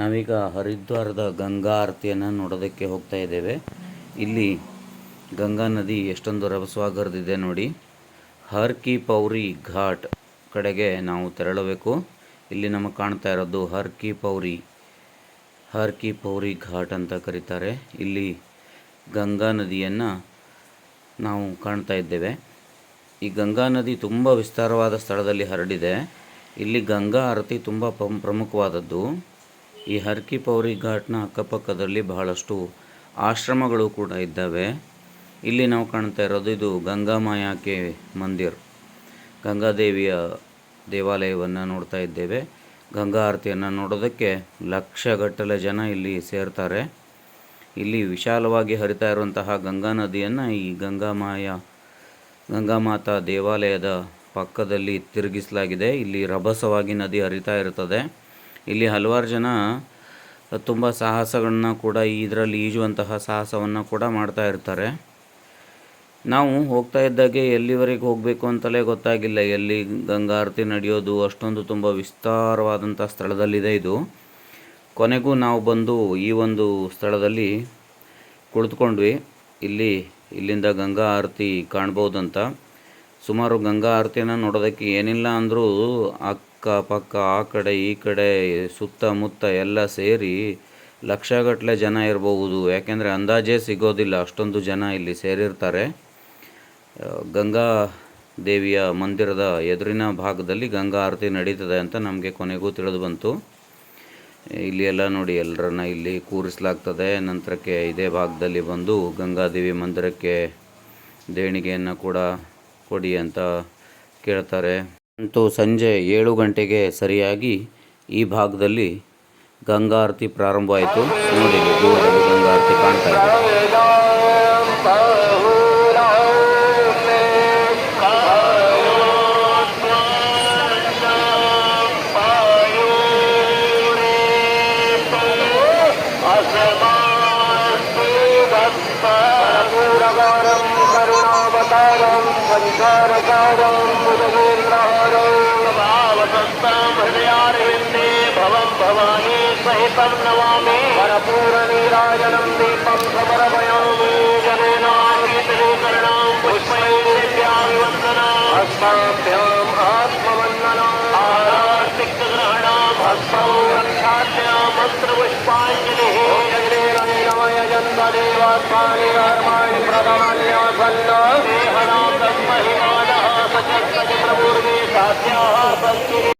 ನಾವೀಗ ಹರಿದ್ವಾರದ ಗಂಗಾ ಆರತಿಯನ್ನು ನೋಡೋದಕ್ಕೆ ಹೋಗ್ತಾ ಇದ್ದೇವೆ. ಇಲ್ಲಿ ಗಂಗಾ ನದಿ ಎಷ್ಟೊಂದು ರಭಸವಾಗಿ ಹರಿದಿದೆ ನೋಡಿ. ಹರ್ ಕಿ ಪೌರಿ ಘಾಟ್ ಕಡೆಗೆ ನಾವು ತೆರಳಬೇಕು. ಇಲ್ಲಿ ನಮಗೆ ಕಾಣ್ತಾ ಇರೋದು ಹರ್ ಕಿ ಪೌರಿ ಹರ್ ಕಿ ಪೌರಿ ಘಾಟ್ ಅಂತ ಕರೀತಾರೆ. ಇಲ್ಲಿ ಗಂಗಾ ನದಿಯನ್ನು ನಾವು ಕಾಣ್ತಾ ಇದ್ದೇವೆ. ಈ ಗಂಗಾ ನದಿ ತುಂಬ ವಿಸ್ತಾರವಾದ ಸ್ಥಳದಲ್ಲಿ ಹರಡಿದೆ. ಇಲ್ಲಿ ಗಂಗಾ ಆರತಿ ತುಂಬ ಪ್ರಮುಖವಾದದ್ದು. ಈ ಹರ್ಕಿ ಪೌರಿ ಘಾಟ್ನ ಅಕ್ಕಪಕ್ಕದಲ್ಲಿ ಬಹಳಷ್ಟು ಆಶ್ರಮಗಳು ಕೂಡ ಇದ್ದಾವೆ. ಇಲ್ಲಿ ನಾವು ಕಾಣ್ತಾ ಇರೋದು ಇದು ಗಂಗಾ ಮಾಯಾಕೆ ಮಂದಿರ್. ಗಂಗಾದೇವಿಯ ದೇವಾಲಯವನ್ನು ನೋಡ್ತಾ ಇದ್ದೇವೆ. ಗಂಗಾ ಆರತಿಯನ್ನು ನೋಡೋದಕ್ಕೆ ಲಕ್ಷಗಟ್ಟಲೆ ಜನ ಇಲ್ಲಿ ಸೇರ್ತಾರೆ. ಇಲ್ಲಿ ವಿಶಾಲವಾಗಿ ಹರಿತಾ ಇರುವಂತಹ ಗಂಗಾ ನದಿಯನ್ನು ಈ ಗಂಗಾ ಮಾಯ, ಗಂಗಾ ಮಾತಾ ದೇವಾಲಯದ ಪಕ್ಕದಲ್ಲಿ ತಿರುಗಿಸಲಾಗಿದೆ. ಇಲ್ಲಿ ರಭಸವಾಗಿ ನದಿ ಹರಿತಾ ಇರುತ್ತದೆ ಇಲ್ಲಿ ಹಲವಾರು ಜನ ತುಂಬ ಸಾಹಸಗಳನ್ನ ಕೂಡ ಇದರಲ್ಲಿ ಈಜುವಂತಹ ಸಾಹಸವನ್ನು ಕೂಡ ಮಾಡ್ತಾ ಇರ್ತಾರೆ. ನಾವು ಹೋಗ್ತಾ ಇದ್ದಾಗೆ ಎಲ್ಲಿವರೆಗೆ ಹೋಗಬೇಕು ಅಂತಲೇ ಗೊತ್ತಾಗಿಲ್ಲ. ಎಲ್ಲಿ ಗಂಗಾ ಆರತಿ ನಡೆಯೋದು, ಅಷ್ಟೊಂದು ತುಂಬ ವಿಸ್ತಾರವಾದಂಥ ಸ್ಥಳದಲ್ಲಿದೆ ಇದು. ಕೊನೆಗೂ ನಾವು ಬಂದು ಈ ಒಂದು ಸ್ಥಳದಲ್ಲಿ ಕುಳಿತುಕೊಂಡ್ವಿ. ಇಲ್ಲಿ, ಇಲ್ಲಿಂದ ಗಂಗಾ ಆರತಿ ಕಾಣ್ಬೋದಂತ. ಸುಮಾರು ಗಂಗಾ ಆರತಿಯನ್ನು ನೋಡೋದಕ್ಕೆ ಏನಿಲ್ಲ ಅಂದರೂ ಅಕ್ಕಪಕ್ಕ ಆ ಕಡೆ ಈ ಕಡೆ ಸುತ್ತಮುತ್ತ ಎಲ್ಲ ಸೇರಿ ಲಕ್ಷಗಟ್ಟಲೆ ಜನ ಇರಬಹುದು. ಯಾಕೆಂದರೆ ಅಂದಾಜೇ ಸಿಗೋದಿಲ್ಲ ಅಷ್ಟೊಂದು ಜನ ಇಲ್ಲಿ ಸೇರಿರ್ತಾರೆ. ಗಂಗಾ ದೇವಿಯ ಮಂದಿರದ ಎದುರಿನ ಭಾಗದಲ್ಲಿ ಗಂಗಾ ಆರತಿ ನಡೀತದೆ ಅಂತ ನಮಗೆ ಕೊನೆಗೂ ತಿಳಿದು ಬಂತು. ಇಲ್ಲಿ ಎಲ್ಲ ನೋಡಿ ಎಲ್ಲರನ್ನ ಇಲ್ಲಿ ಕೂರಿಸಲಾಗ್ತದೆ. ನಂತರಕ್ಕೆ ಇದೇ ಭಾಗದಲ್ಲಿ ಬಂದು ಗಂಗಾದೇವಿ ಮಂದಿರಕ್ಕೆ ದೇಣಿಗೆಯನ್ನು ಕೂಡ ಕೊಡಿ ಅಂತ ಕೇಳ್ತಾರೆ. ಅಂತೂ ಸಂಜೆ ಏಳು ಗಂಟೆಗೆ ಸರಿಯಾಗಿ ಈ ಭಾಗದಲ್ಲಿ ಗಂಗಾರತಿ ಪ್ರಾರಂಭ ಆಯಿತು ನೋಡಿ ಗಂಗಾರತಿ ಕಾಣ್ತಾ ಇದೆ. ಸಂಸಾರಕಾರಂ सहितं नमामि कर्पूरनीराजनं दीपं समर्पयामि जनेनागीतलेकरणां पुष्पैर्यामि वन्दना अस्माभ्याम् आत्मवन्दना आरार्तिकग्रहणां हस्तौ रक्षाभ्यां मन्त्रपुष्पाञ्जलिः जगदेरय जन्मदेवात्मानि कर्माणि प्रथमन्यासन्न देहनां